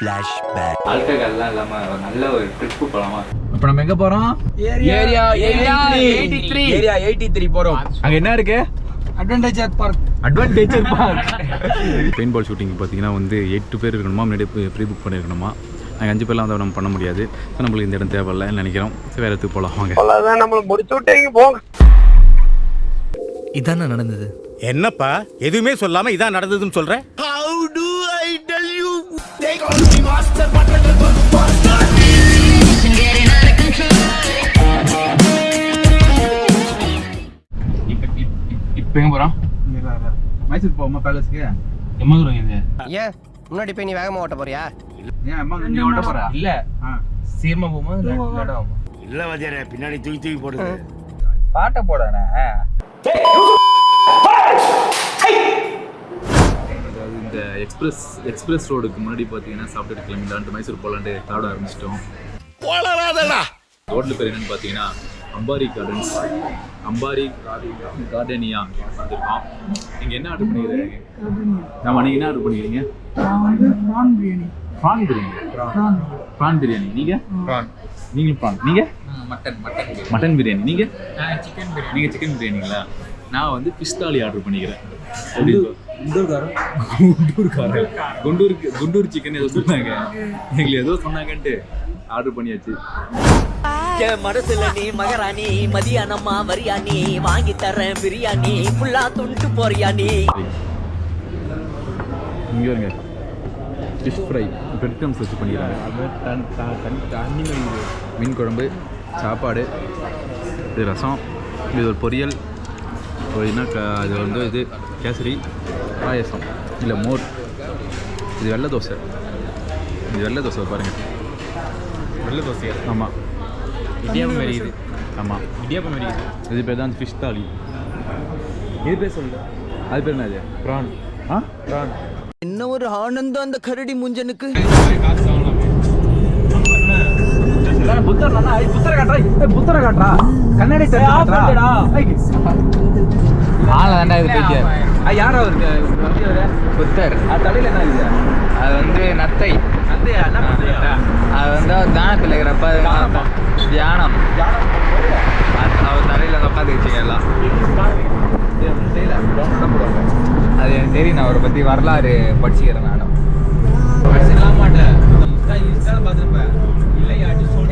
Flashback ஆல்கஹால்லாம் இல்லாம ஒரு நல்ல ஒரு ட்ரிப்பு போலாமா? இப்போ நம்ம எங்க போறோம்? Area eighty three area eighty three போறோம். அங்க என்ன இருக்கு? Adventure park advantage paint ball shooting பார்த்தீங்கன்னா வந்து எட்டு பேர் இருக்கணுமா? முன்னாடியே ப்ரீ புக் பண்ணியிருக்கணுமா நாங்கள் அஞ்சு பேர்லாம் வந்து நம்ம பண்ண முடியாது. ஸோ நம்மளுக்கு இந்த இடம் தேவையில்லைன்னு நினைக்கிறோம். ஸோ வேறு இடத்துக்கு போகலாம் வாங்க. இதானே நடந்தது? என்னப்பா? எதுவுமே சொல்லாம இதான் நடந்ததுன்னு சொல்ற? எங்க போறோம் மைசூர் போவோமா பேலஸ்க்கு எம்மா தூரம் இது ஏன்? முன்னாடி போய் நீ வேகமா ஓட்ட போறியா? ஏன் அம்மா நீ ஓட்ட போறா? இல்ல. சீர்மா போமா இல்ல வஜர பின்னாடி தூக்கி தூக்கி போடுது பாட்டை போடானே அதாவது இந்த எக்ஸ்பிரஸ் எக்ஸ்பிரஸ் ரோடுக்கு முன்னாடி பார்த்தீங்கன்னா சாப்பிட்டுட்டு கிளம்பிடலான்ட்டு மைசூர் போகலான்ட்டு சாப்பிட ஆரம்பிச்சிட்டோம். ரோட்டில் பேர் என்னன்னு பார்த்தீங்கன்னா அம்பாரி கார்டன்ஸ் அம்பாரி கார்டனியா வந்திருக்கோம். நீங்கள் என்ன ஆர்டர் பண்ணிக்கிறீங்க? ஆமாம் நீங்கள் என்ன ஆர்டர் பண்ணிக்கிறீங்க? Prawn biryani prawn biryani prawn prawn biryani நீங்கள் ப்ரான் நீங்களும் ப்ரான் நீங்கள் மட்டன் மட்டன் மட்டன் பிரியாணி நீங்கள் சிக்கன் பிரியாணி நீங்கள் சிக்கன் பிரியாணிங்களா நான் வந்து ஃபிஷ் தாலி ஆர்டர் பண்ணிக்கிறேன் எப்படி? குண்டூர்காரன் குண்டூர்காரன் குண்டூருக்கு குண்டூர் சிக்கன் ஏதோ சொன்னாங்க. எங்களுக்கு ஏதோ சொன்னாங்கன்ட்டு ஆர்டர் பண்ணியாச்சு. மனசுல நீ மகராணி மதியானம்மா வரியா நீ வாங்கி தரேன் பிரியாணி ஃபுல்லா துண்டு போறியா நீ இங்கே வருங்க ஃபிஷ் ஃப்ரை பிரெட் க்ரம்ஸ் வச்சு பண்ணிக்கிறாங்க மீன் குழம்பு சாப்பாடு இது ரசம் இது ஒரு பொரியல். என்ன க அது வந்து இது கேசரி பாயசம் இல்லை மோர். இது வெள்ளை தோசை. இது வெள்ளை தோசை பாருங்கள் வெள்ளை தோசையா? ஆமாம் இடியாப்பம் மாரி இது ஆமாம் இடியாப்பம் மாரி இது இது பேர் தான் ஃபிஷ் தாலி இது பேர் சொல்லு அது பேர் என்னது ப்ரான். ஆ? ப்ரான். என்ன ஒரு ஆனந்தம் அந்த கரடி முஞ்சனுக்கு? புத்தர் நல்லா புத்தரை காட்டுறா புத்தரை காட்டுறா. கண்ணாடி ஆளை தாண்டா இது போய்க்கார் யார் அவருக்கு புத்தர். தலையில என்ன இது அது வந்து நத்தை. அது வந்து அவர் தியானத்தில் இருக்கிறப்ப தியானம் அவர் தலையில் உட்காந்து வச்சுங்க எல்லாம். அது எனக்கு தெரியும் நான் அவரை பற்றி வரலாறு படிச்சுக்கிறேன் நானும்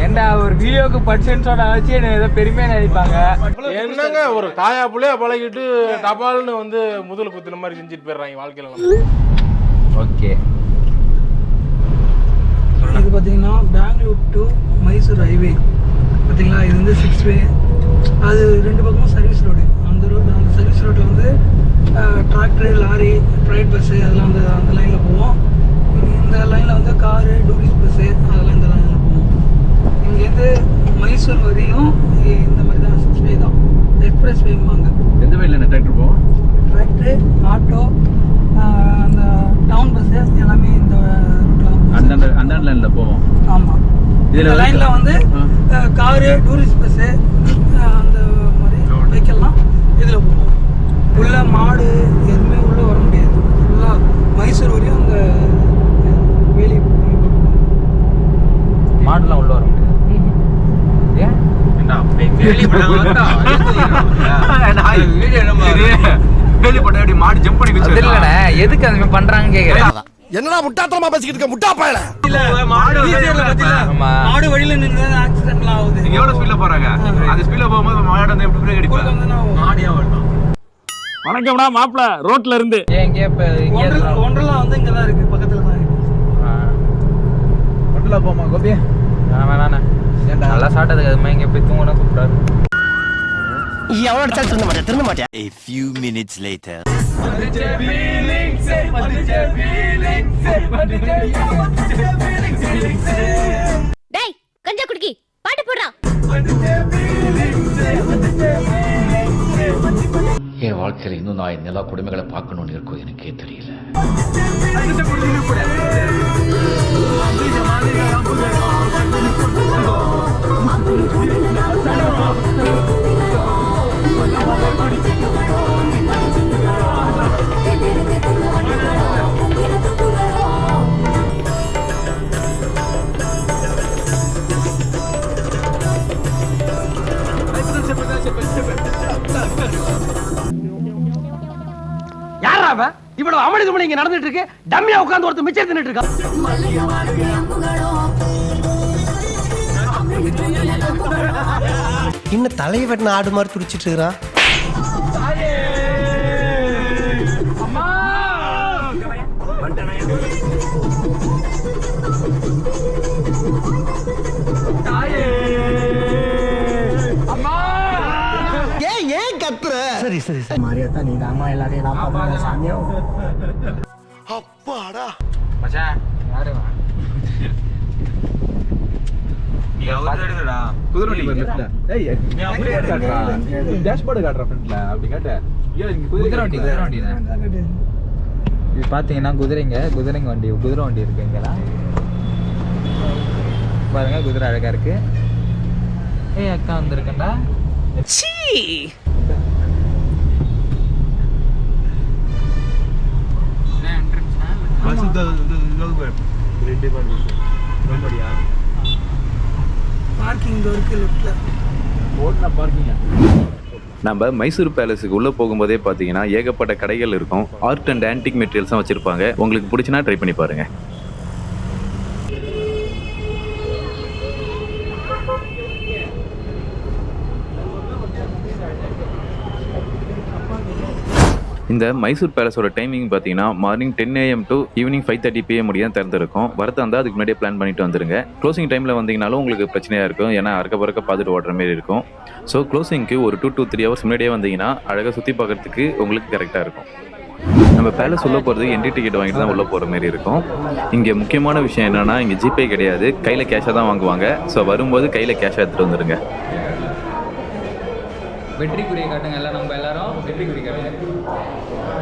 ஏண்டா ஒரு வீடியோக்கு படிச்சேன்னு சொன்ன வச்சு என்ன ஏதோ பெருமையாக நினைப்பாங்க? என்னங்க ஒரு தாயா புள்ளைய பழகிட்டு தபால்னு வந்து முதல் குத்துன மாதிரி செஞ்சுட்டு போயிடுறாங்க வாழ்க்கையில. ஓகே. இது பார்த்தீங்கன்னா பெங்களூர் டு மைசூர் ஹைவே பார்த்தீங்களா இது வந்து சிக்ஸ் வே அது ரெண்டு பக்கமும் சர்வீஸ் ரோடு அந்த ரோடு அந்த சர்வீஸ் ரோட்டில் வந்து டிராக்டரு லாரி ப்ரைவேட் பஸ்ஸு அதெல்லாம் அந்த அந்த லைனில் போவோம். இந்த லைனில் வந்து காரு டூரிஸ்ட் பஸ்ஸு அதெல்லாம் இந்த லைனில் போவோம் இங்கேருந்து மைசூர் வரையும் இ- இந்த மாதிரி தான் சிக்ஸ் வே தான் எக்ஸ்பிரஸ் வேம்பாங்க எந்த வழியில் என்ன டிராக்டர் போவோம் டிராக்டரு ஆட்டோ அந்த டவுன் பஸ்ஸு எல்லாமே இந்த அந்த ரூட்டில் அந்த லைனில் போவோம் ஆமாம் இதுல இந்த வந்து- லைனில் வந்து. காரு டூரிஸ்ட் பஸ்ஸு அந்த மாதிரி வெஹிக்கல்லாம் இதில் போவோம். உள்ள மாடு எதுவுமே உள்ளே வர முடியாது. ஃபுல்லாக மைசூர் வரையும் அந்த வேலி. மாடுலாம் உள்ள வர முடியாது. ஏன்? மாடு ஜம்ப் பண்ணி அது இல்லைண்ணே எதுக்கு அந்த மாதிரி பண்றாங்கன்னு கேக்குறேன். என்னடா முட்டாத்தனமா பேசிக்கிட்டு இருக்க முட்டா பயல. ஆமா. வழியில் நின்று ஆக்சிடென்ட்லாம் ஆகுது. எவ்வளவு ஸ்பீட்ல போறாங்க? அந்த ஸ்பீட்ல போகும்போது மாடு வந்து எப்படி பிரேக் குறுக்க அடிப்பா? வந்து நான் வணக்கம்டா மாப்பிள ரோட்ல இருந்து. இங்கே இப்போ ஒன்றரை ஒன்றரெல்லாம் வந்து இங்கே தான் இருக்குது பக்கத்தில் தான் இருக்குது ஹோட்டலில் போமா கோபி? வேணாண்ணே. நல்லா சாப்பிட்டதுக்கு அது மாதிரி இங்கே போய் தூங்கினா சூப்பரா இருக்கும். எவ்வளோ அடிச்சாலும் திருந்த மாட்டேன் திருந்த மாட்டேன் A few minutes later. கஞ்சா குடிக்கி பாட்டு போடுறா. என் வாழ்க்கையில் இன்னும் நான் நிலா கொடுமைகளை பார்க்கணும்னு இருக்கோ எனக்கே தெரியல. எவனா அவன்? இவ்வளவு அமளி துமளி இங்க நடந்துட்டு இருக்கு. டம்மியா உட்கார்ந்து ஒருத்தர் மிச்சம் தின்னுட்டு இருக்கா இன்னும் தலையை வெட்டின ஆடு மாதிரி துடிச்சிட்டு இருக்கிறான்? அப்படியே காட்டுறா டேஷ்போர்டு காட்டுறா ஃப்ரண்ட்ல அப்படி காட்ட ஏன் இங்க குதிரை வண்டி குதிரை வண்டி தான் இது பார்த்தீங்கன்னா குதிரைங்க குதிரைங்க வண்டி குதிரை வண்டி இருக்கு இங்கெல்லாம் பாருங்க குதிரை அழகா இருக்கு ஏய் அக்கா வந்திருக்கேன்டா பார்க்கிங் இருக்கு. லெஃப்ட்ல ஓட்டுன பார்க்கிங்க நம்ம மைசூர் பேலஸுக்கு உள்ளே போகும்போதே பார்த்தீங்கன்னா ஏகப்பட்ட கடைகள் இருக்கும். ஆர்ட் அண்ட் ஆன்டிக் மெட்டீரியல்ஸும் வச்சுருப்பாங்க. உங்களுக்கு பிடிச்சினா ட்ரை பண்ணி பாருங்கள் இந்த மைசூர் பேலஸோட டைமிங் பார்த்தீங்கன்னா morning ten AM to evening five thirty PM முடியும் திறந்திருக்கும். வரதா இருந்தால் அதுக்கு முன்னாடியே பிளான் பண்ணிட்டு வந்துருங்க. க்ளோசிங் டைமில் வந்தீங்கனாலும் உங்களுக்கு பிரச்சனையாக இருக்கும். ஏன்னா அறக்க பறக்க பார்த்துட்டு ஓடுற மாதிரி இருக்கும். ஸோ க்ளோசிங்க்கு ஒரு டூ டூ த்ரீ ஹவர்ஸ் முன்னாடியே வந்தீங்கன்னா அழகாக சுற்றி பார்க்குறதுக்கு உங்களுக்கு கரெக்டாக இருக்கும். நம்ம பேலஸ் உள்ளே போகிறதுக்கு என்ட்ரி டிக்கெட் வாங்கிட்டு தான் உள்ளே போகிற மாதிரி இருக்கும். இங்கே முக்கியமான விஷயம் என்னென்னா இங்கே ஜிபே கிடையாது. கையில் கேஷாக தான் வாங்குவாங்க. ஸோ வரும்போது கையில் கேஷாக எடுத்துகிட்டு வந்துடுங்க வெற்றி குறியை காட்டுங்க எல்லாம் நம்ம எல்லாரும் வெற்றி குறி காட்டுங்க.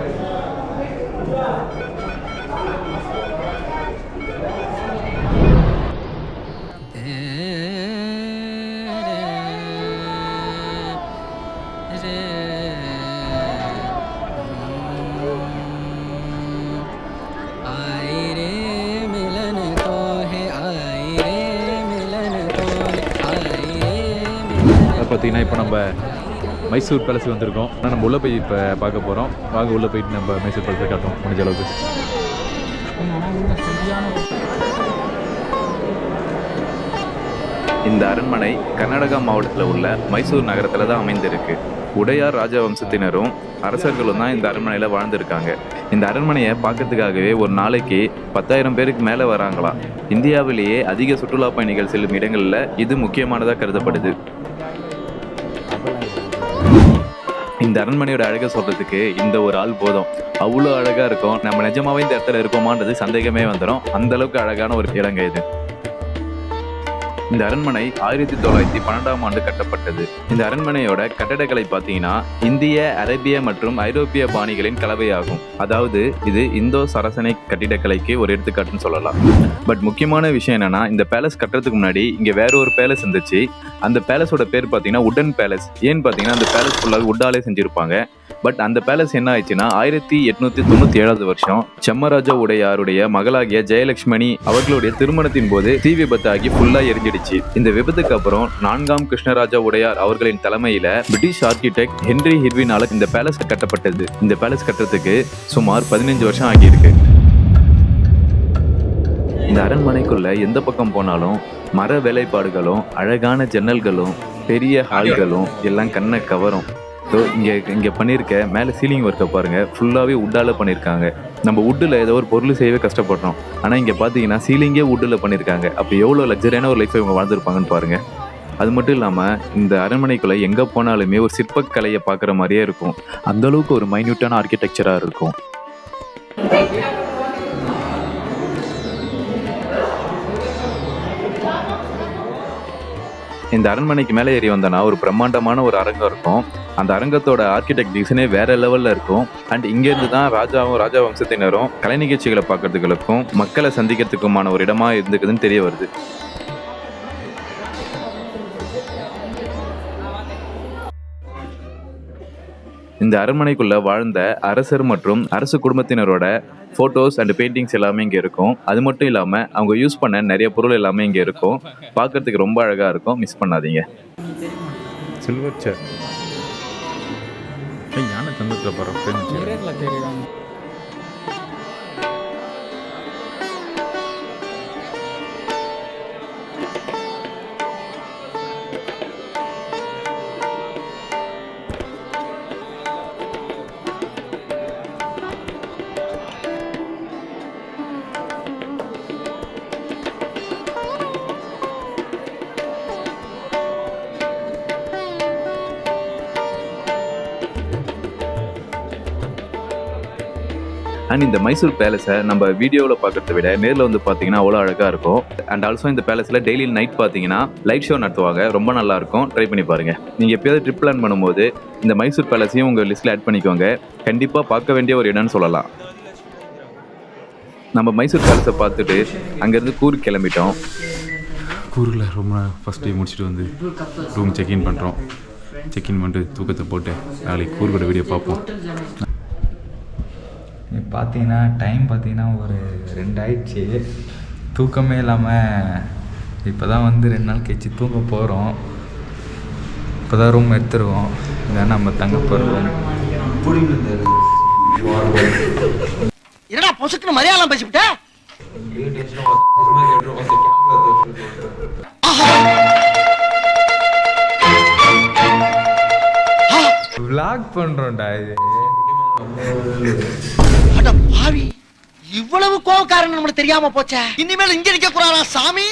பார்த்தீங்கன்னா இப்போ நம்ம மைசூர் பேலஸ் வந்திருக்கோம். ஆனால் நம்ம உள்ளே போய் இப்போ பார்க்க போகிறோம் வாங்க உள்ளே போயிட்டு நம்ம மைசூர் பேலஸை காட்டும். முடிஞ்ச அளவுக்கு. இந்த அரண்மனை கர்நாடகா மாவட்டத்தில் உள்ள மைசூர் நகரத்தில் தான் அமைந்திருக்கு. உடையார் ராஜவம்சத்தினரும் அரசர்களும் தான் இந்த அரண்மனையில் வாழ்ந்திருக்காங்க. இந்த அரண்மனையை பார்க்கறதுக்காகவே ஒரு நாளைக்கு பத்தாயிரம் பேருக்கு மேலே வராங்களாம். இந்தியாவிலேயே அதிக சுற்றுலா பயணிகள் செல்லும் இடங்களில் இது முக்கியமானதாக கருதப்படுது. இந்த அரண்மனையோட அழகை சொல்றதுக்கு இந்த ஒரு ஆள் போதும். அவ்வளோ அழகா இருக்கும். நம்ம நிஜமாவே இந்த இடத்துல இருக்கோமான்றது சந்தேகமே வந்துடும் அந்த அளவுக்கு அழகான ஒரு இடங்க இது. இந்த அரண்மனை ஆயிரத்தி தொள்ளாயிரத்தி பன்னெண்டாம் ஆண்டு கட்டப்பட்டது. இந்த அரண்மனையோட கட்டடக்கலை பார்த்தீங்கன்னா இந்திய அரேபிய மற்றும் ஐரோப்பிய பாணிகளின் கலவையாகும். அதாவது இது இந்தோ சரசனை கட்டிடக்கலைக்கு ஒரு எடுத்துக்காட்டுன்னு சொல்லலாம். பட் முக்கியமான விஷயம் என்னன்னா இந்த பேலஸ் கட்டுறதுக்கு முன்னாடி இங்க வேற ஒரு பேலஸ் இருந்துச்சு. அந்த பேலஸோட பேர் பார்த்தீங்கன்னா உடன் பேலஸ். ஏன்னு பார்த்தீங்கன்னா அந்த பேலஸ் ஃபுல்லாக உட்டாலே செஞ்சிருப்பாங்க. பட் அந்த பேலஸ் என்ன ஆயிடுச்சுன்னா ஆயிரத்தி எட்நூத்தி தொண்ணூத்தி ஏழாவது வருஷம் செம்மராஜா உடையாருடைய மகளாகிய ஜெயலட்சுமணி அவர்களுடைய திருமணத்தின் போது தீ விபத்தாகி ஃபுல்லா எரிஞ்சிடுச்சு. இந்த விபத்துக்கு அப்புறம் நான்காம் கிருஷ்ணராஜா உடையார் அவர்களின் தலைமையில பிரிட்டிஷ் ஆர்கிடெக்ட் ஹென்ரி ஹிர்வினால இந்த பேலஸ் கட்டப்பட்டது. இந்த பேலஸ் கட்டுறதுக்கு சுமார் பதினஞ்சு வருஷம் ஆகியிருக்கு. இந்த அரண்மனைக்குள்ள எந்த பக்கம் போனாலும் மர வேலைப்பாடுகளும் அழகான ஜன்னல்களும் பெரிய ஹால்களும் எல்லாம் கண்ணை கவரும். ஸோ இங்கே இங்கே பண்ணியிருக்க மேலே சீலிங் ஒர்க்கை பாருங்கள் ஃபுல்லாகவே உட்டால் பண்ணியிருக்காங்க நம்ம வுட்டில் ஏதோ ஒரு பொருள் செய்யவே கஷ்டப்படுறோம். ஆனால் இங்கே பார்த்தீங்கன்னா சீலிங்கே வுட்டில் பண்ணியிருக்காங்க அப்போ எவ்வளோ லக்ஸரியான ஒரு லைஃப்பை இவங்க வாழ்ந்துருப்பாங்கன்னு பாருங்கள் அது மட்டும் இல்லாமல் இந்த அரண்மனைக்குள்ளே எங்கே போனாலுமே ஒரு சிற்பக்கலையை பார்க்குற மாதிரியே இருக்கும். அந்தளவுக்கு ஒரு மைன்யூட்டான ஆர்கிடெக்சராக இருக்கும். இந்த அரண்மனைக்கு மேலே ஏறி வந்தோன்னா ஒரு பிரம்மாண்டமான ஒரு அரங்கம் இருக்கும். அந்த அரங்கத்தோட ஆர்கிடெக்ட் டிசைனே வேற லெவல்ல இருக்கும். அண்ட் இங்கேருந்து தான் ராஜாவும் ராஜா வம்சத்தினரும் கலை நிகழ்ச்சிகளை பார்க்கறதுகளுக்கும் மக்களை சந்திக்கிறதுக்குமான ஒரு இடமா இருந்துக்குதுன்னு தெரிய வருது. இந்த அரண்மனைக்குள்ள வாழ்ந்த அரசர் மற்றும் அரசு குடும்பத்தினரோட ஃபோட்டோஸ் அண்ட் பெயிண்டிங்ஸ் எல்லாமே இங்கே இருக்கும். அது மட்டும் இல்லாமல் அவங்க யூஸ் பண்ண நிறைய பொருள் எல்லாமே இங்கே இருக்கும். பார்க்கறதுக்கு ரொம்ப அழகாக இருக்கும். மிஸ் பண்ணாதீங்க. சில்வர் சேர் யானை தந்தத்தில் போகிற அண்ட் இந்த மைசூர் பேலஸை நம்ம வீடியோவில் பார்க்கறத விட நேரில் வந்து பார்த்தீங்கன்னா அவ்வளோ அழகாக இருக்கும். அண்ட் ஆல்சோ இந்த பேலஸில் டெய்லி நைட் பார்த்தீங்கன்னா லைட் ஷோ நடத்துவாங்க. ரொம்ப நல்லா இருக்கும். ட்ரை பண்ணி பாருங்கள் நீங்கள் எப்போயாவது ட்ரிப் பிளான் பண்ணும்போது இந்த மைசூர் பேலஸையும் உங்கள் லிஸ்ட்டில் ஆட் பண்ணிக்கோங்க. கண்டிப்பாக பார்க்க வேண்டிய ஒரு இடம்னு சொல்லலாம். நம்ம மைசூர் பேலஸை பார்த்துட்டு அங்கேருந்து கூருக்கு கிளம்பிட்டோம். கூரில் ரொம்ப ஃபஸ்ட் டே முடிச்சுட்டு வந்து ரூம் செக்இன் பண்ணுறோம் செக்இன் பண்ணிட்டு தூக்கத்தை போட்டு நாளைக்கு கூர்கோட வீடியோ பார்ப்போம். பார்த்தீங்கன்னா டைம் பார்த்தீங்கன்னா ஒரு ரெண்டு ஆயிடுச்சு தூக்கமே இல்லாமல் இப்போ தான் வந்து ரெண்டு நாள் கழிச்சு தூங்க போகிறோம் இப்போ தான் ரூம் எடுத்துருவோம். இதான் நம்ம தங்க போகிறோம் என்னடா பொசுக்குன்னு மலையாளம் பேசிவிட்ட? விளாக் பண்ணுறோம்டா இது. அட பாவி இவ்வளவு கோவக்காரன் நம்மளுக்கு தெரியாம போச்சே? இனிமேல் இங்க நிக்க கூடாதா சாமி